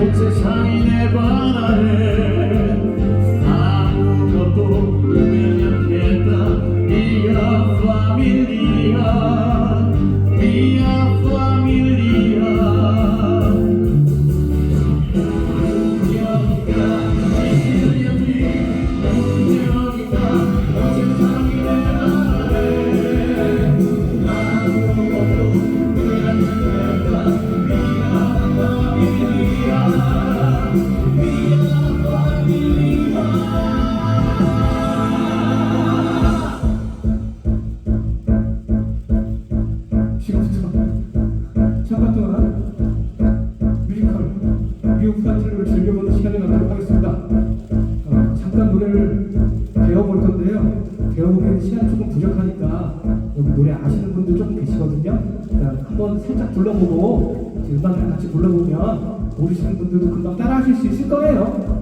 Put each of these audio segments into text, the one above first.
온 세상이 내 바다에 배워볼 건데요. 배워보기에는 시간이 조금 부족하니까 여기 노래 아시는 분들 조금 계시거든요. 그러니까 한번 살짝 불러보고 음악을 같이 불러보면 모르시는 분들도 금방 따라하실 수 있을 거예요.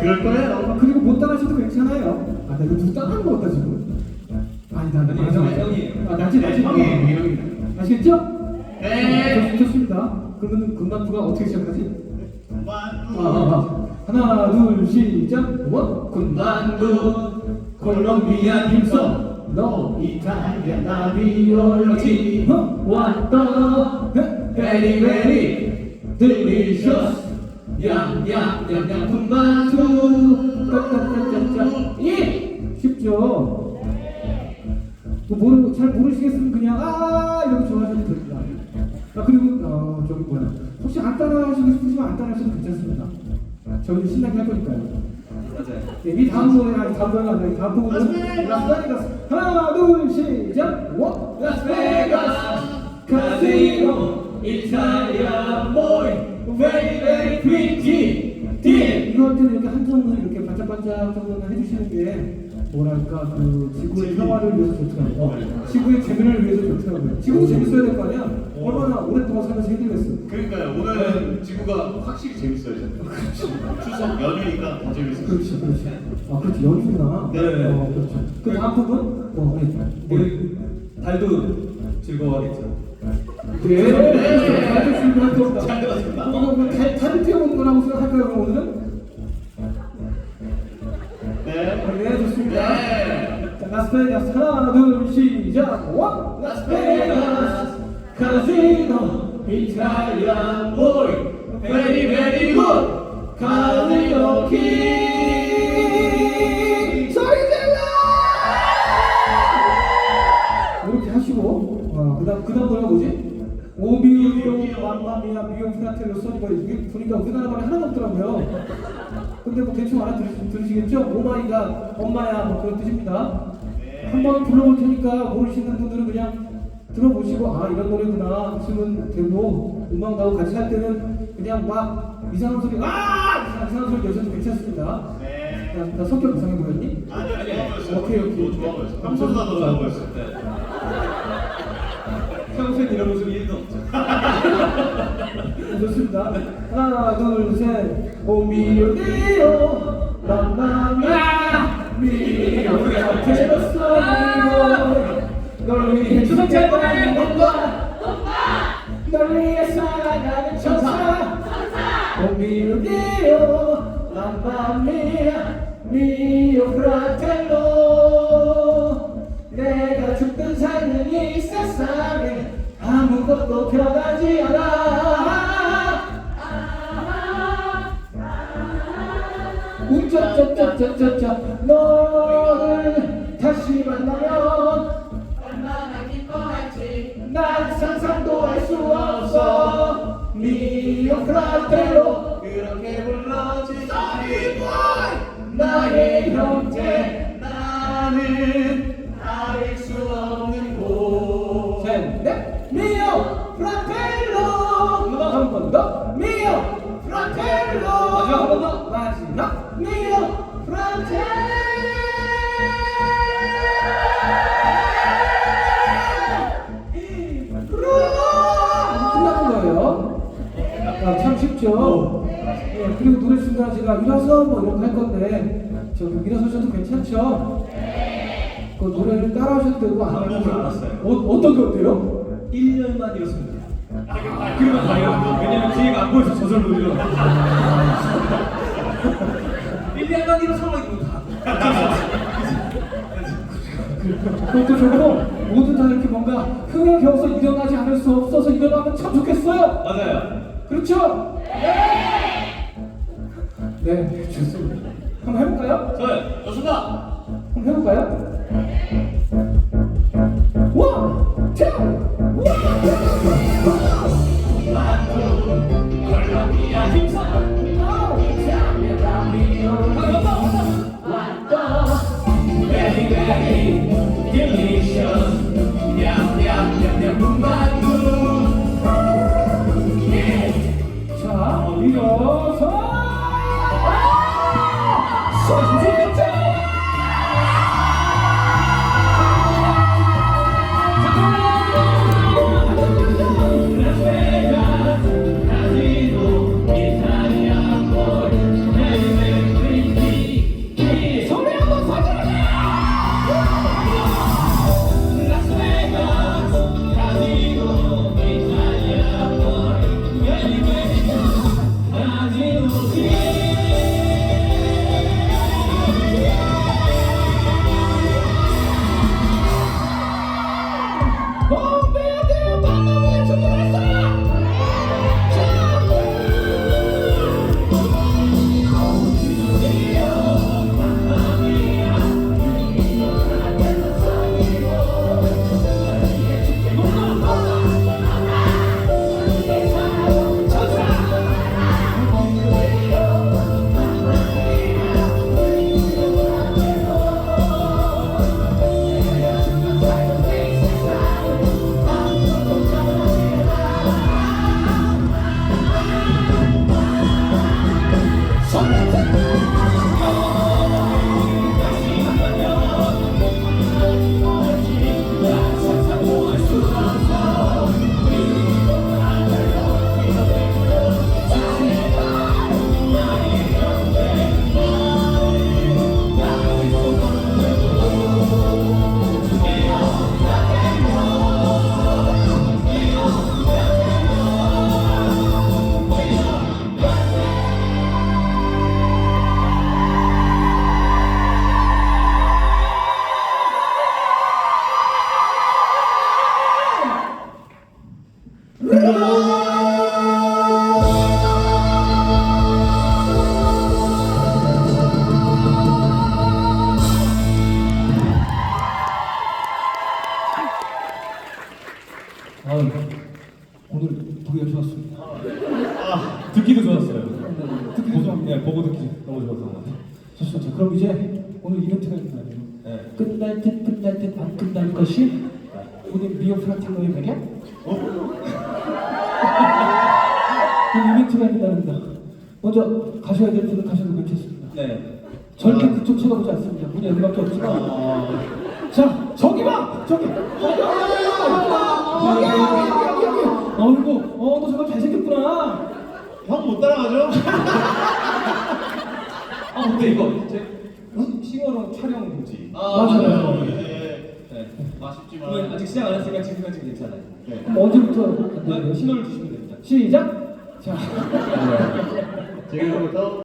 그럴 거예요. 아, 그리고 못 따라하셔도 괜찮아요. 아, 나 이거 누구 따라한 거 같다 지금. 아니다, 아니, 맞아, 맞아. 형이에요. 아, 나지, 나지. 네, 형이에요, 형이에요. 아시겠죠? 네. 좋- 좋습니다. 그러면 금반투가 어떻게 시작하지? 아, 아, 만두. 아. 하나, 둘, 시작. 원, 군반투, 콜롬비아 힘써, 너 이탈리아 나비올지, 어? 왔다, 베리 베리, delicious, 얌얌얌얌 군반투, 짜짜짜짜짜, 예, 쉽죠? 뭐 모르 잘 모르시겠으면 그냥 아 이렇게 좋아하셔도 됩니다. 아 그리고 어 저기 뭐야 혹시 안 따라 하시고 싶으시면 안 따라 하셔도 괜찮습니다. 저희는 신나게 할 거니까요. 맞아요. 네, 이 다음 노래 아니 다음 노래가 아니라 이 다음 부분은 라스베가스. 하나 둘 시작. 원. 라스베가스. 카지노 이탈리아 보이 pretty. 디 이거 할 때는 이렇게 한정을 이렇게 반짝반짝 정도는 해주시는 게 뭐랄까 그 지구의 평화를 위해서 좋더라고요. 지구의 재미를 위해서 좋더라고요. 지구도 재밌어야 될 거 아니야? 얼마나 오랫동안 살면서 힘들겠어. 그러니까요. 오늘은 지구가 확실히 재밌어요. 추석 연휴니까 더 재밌어요. 그렇지, 그렇지. 아, 그렇지. 연주구나. 네. 어, 그렇죠. 그 다음 부분? 어, 네. 우리 달도 즐거워하겠죠. 네. 네. 알겠습니다. 할 겁니다. 잘 들었습니다. 어, 그럼 달, 달을 피워보는 거라고 생각할까요, 그럼 오늘은? 네. 네, 좋습니다. 네. 자, 라스베가스 하나, 둘, 시작. 원! 라스베가스 카지노 이탈리안 보이 베리 베리 굿킹 소리 질러! 이렇게 하시고 어, 그다음 그다음 노래 오비오 맘마미아 미오 프라텔로 소니가 이게 보니까 우리나라 말이 하나도 없더라고요. 근데 뭐 대충 알아들으시겠죠? 오마이갓 엄마야 뭐 그런 뜻입니다. 한번 불러볼 테니까 모르시는 분들은 그냥 들어보시고 아 이런 노래구나 하시면 되고 음악 나오고 같이 할 때는 그냥 막 이상한 소리 아 이상한 소리 내셔도 괜찮습니다. 네. 나, 나 성격 이상해 보였니? 아니 아니. 오케이, 오케이. 좋아 더 좋아 보였어요. 평소엔 이런 모습이 1도 없죠. 좋습니다. 하나, 둘, 셋. 오 미오 미오. 맘마미아! 미오. 프라텔로소 널 위해 주석제발 오빠! 널 위해 살아가는 천사. 오 미오 미오. 맘마미아 미오 프라텔로. 내가 죽든 사는 이 세상에 아무것도 변하지 않아. 우쩌쩌쩌쩌쩌쩌 너를 다시 만나면 얼마나 기뻐할지? 난 상상도 할 수 없어. 미오 프라테로. 그렇게 불러주시니 나의 형제 아, 참 쉽죠. 예, 그리고 노래 중간에 제가 일어서 뭐 이런 거 할 건데 저기 일어서셔도 괜찮죠? 그 노래를 따라하셔도 되고 안 방법을 하셔도 알았어요. 어, 어떤 게 어때요? 1년만 이렇습니다 그러면 다요. 왜냐면 뒤에가 안 보여서 저절로 일어. 1년만 일어서면 이거 다. 그것도 좋고 모두 다 이렇게 뭔가 흥에 겨워서 일어나지 않을 수 없어서 일어나면 참 좋겠어요. 맞아요. 그렇죠? 네, 좋습니다. 한번 해볼까요? 저요. 좋습니다. 한번 해볼까요? 아, 네. 오늘 보기가 좋았습니다. 아, 아, 듣기도 좋았어요. 듣기도 좋았 네, 보고 듣기 너무 좋았던 것 같아요. 좋습니다. 그럼 이제 오늘 이벤트가 끝나네요. 네. 끝날 듯 끝날 듯 안 끝날 것이 네. 오늘 미오 프라티노의 매력? 어? 그 이벤트가 있답니다. 먼저 가셔야 될 분은 가셔도 괜찮습니다. 네. 절대 아. 그쪽 쳐다보지 않습니다. 문이 열밖에 없지만. 아. 자, 저기 봐! 저기! 저기! 못 따라가죠? 아 근데 이거 제 싱어롱 촬영지. 맞아요. 예, 네. 아쉽지만. 오늘 아직 시작 안 했으니까 지금까지 괜찮아요. 네. 그럼 언제부터 안 네, 되는 신호를 주시면 됩니다. 시작! 자. 지금부터